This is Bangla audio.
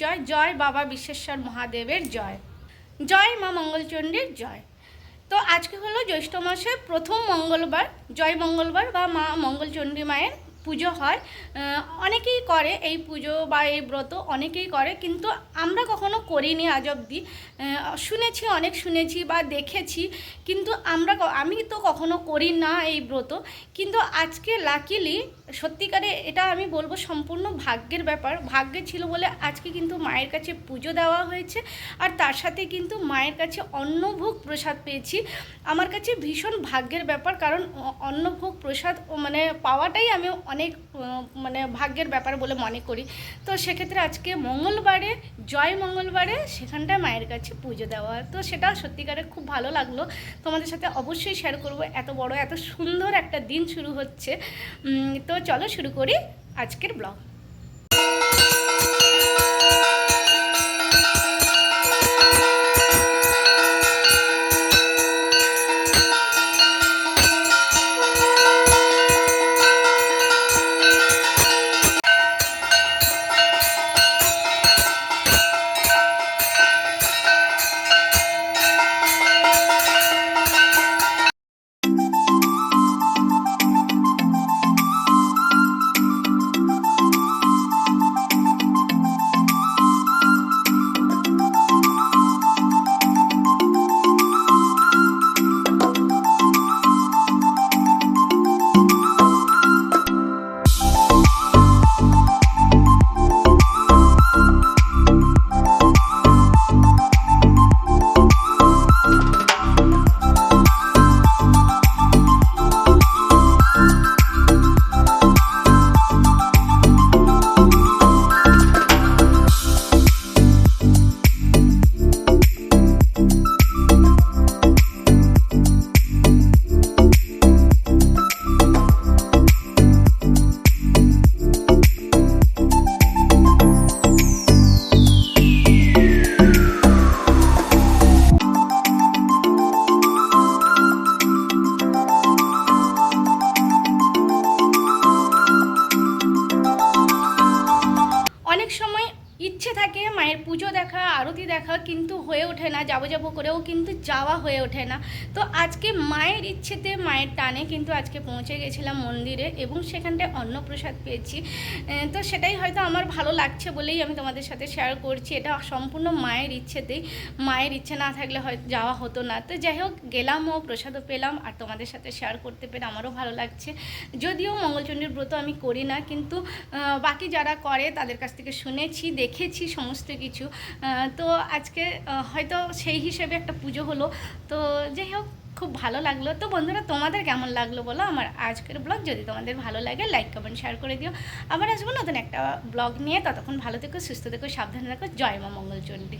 জয় জয় বাবা বিশ্বেশ্বর মহাদেবের জয়। জয় মা মঙ্গলচণ্ডীর জয়। তো আজকে হলো জ্যৈষ্ঠ মাসের প্রথম মঙ্গলবার। জয় মঙ্গলবার বা মা মঙ্গলচণ্ডী মায়ের পুজো হয়। অনেকেই করে এই পুজো বা এই ব্রত, অনেকেই করে, কিন্তু আমরা কখনো করিনি আজ অবধি। শুনেছি, অনেক শুনেছি বা দেখেছি, কিন্তু আমরা আমি তো কখনো করি না এই ব্রত। কিন্তু আজকে লাকিলি সত্যিকারে এটা আমি বলব সম্পূর্ণ ভাগ্যের ব্যাপার। ভাগ্যে ছিল বলে আজকে কিন্তু মায়ের কাছে পুজো দেওয়া হয়েছে আর তার সাথে কিন্তু মায়ের কাছে অন্নভোগ প্রসাদ পেয়েছি। আমার কাছে ভীষণ ভাগ্যের ব্যাপার কারণ অন্নভোগ প্রসাদ মানে পাওয়াটাই আমি অনেক মানে ভাগ্যের ব্যাপার বলে মনে করি। তো সেক্ষেত্রে আজকে মঙ্গলবারে, জয় মঙ্গলবারে সেখানটায় মায়ের কাছে পুজো দেওয়া। তো সেটা সত্যিকারে খুব ভালো লাগল। তোমাদের সাথে অবশ্যই শেয়ার করব। এত বড়, এত সুন্দর একটা দিন শুরু হচ্ছে। তো চলো শুরু করি আজকের ব্লগ। থাকে, মায়ের পুজো দেখা, আরতি দেখা, কিন্তু হয়ে ওঠে না, যাব যাব করেও কিন্তু যাওয়া হয়ে ওঠে না। তো আজকে মায়ের ইচ্ছেতে, মায়ের টানে কিন্তু আজকে পৌঁছে গেছিলাম মন্দিরে এবং সেখানটায় অন্নপ্রসাদ পেয়েছি। তো সেটাই হয়তো আমার ভালো লাগছে বলেই আমি তোমাদের সাথে শেয়ার করছি। এটা সম্পূর্ণ মায়ের ইচ্ছেতেই, মায়ের ইচ্ছে না থাকলে হয়তো যাওয়া হতো না। তো যাই হোক, গেলামও, প্রসাদও পেলাম আর তোমাদের সাথে শেয়ার করতে পেরে আমারও ভালো লাগছে। যদিও মঙ্গলচণ্ডীর ব্রত আমি করি না, কিন্তু বাকি যারা করে তাদের কাছ থেকে শুনেছি, দেখেছি সমস্ত কিছু। তো আজকে হয়তো সেই হিসেবে একটা পুজো হলো। তো যাই হোক, খুব ভালো লাগল। তো বন্ধুরা, তোমাদের কেমন লাগল বলো? আমার আজকের ব্লগ যদি তোমাদের ভালো লাগে লাইক কমেন্ট শেয়ার করে দিও। আবার আসব নতুন একটা ব্লগ নিয়ে। ততক্ষণ ভালো থেকো, সুস্থ থেকো, সাবধানে রাখো জয় মা মঙ্গলচণ্ডী।